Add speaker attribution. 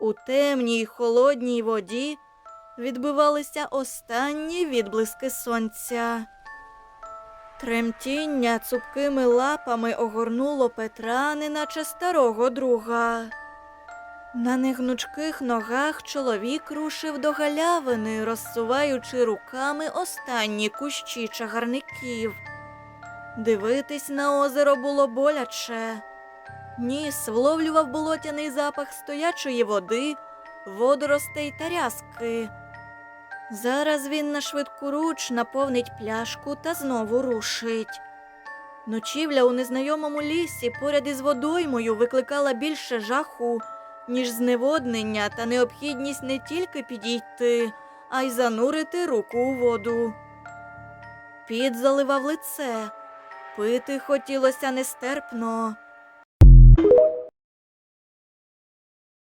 Speaker 1: У темній холодній воді відбивалися останні відблиски сонця. Тремтіння цупкими лапами огорнуло Петра, неначе старого друга. На негнучких ногах чоловік рушив до галявини, розсуваючи руками останні кущі чагарників. Дивитись на озеро було боляче. Ніс вловлював болотяний запах стоячої води, водоростей та рязки. Зараз він на швидку руч наповнить пляшку та знову рушить. Ночівля у незнайомому лісі поряд із водоймою викликала більше жаху, ніж зневоднення та необхідність не тільки підійти, а й занурити руку у воду. Під заливав лице, пити хотілося нестерпно. Thank you.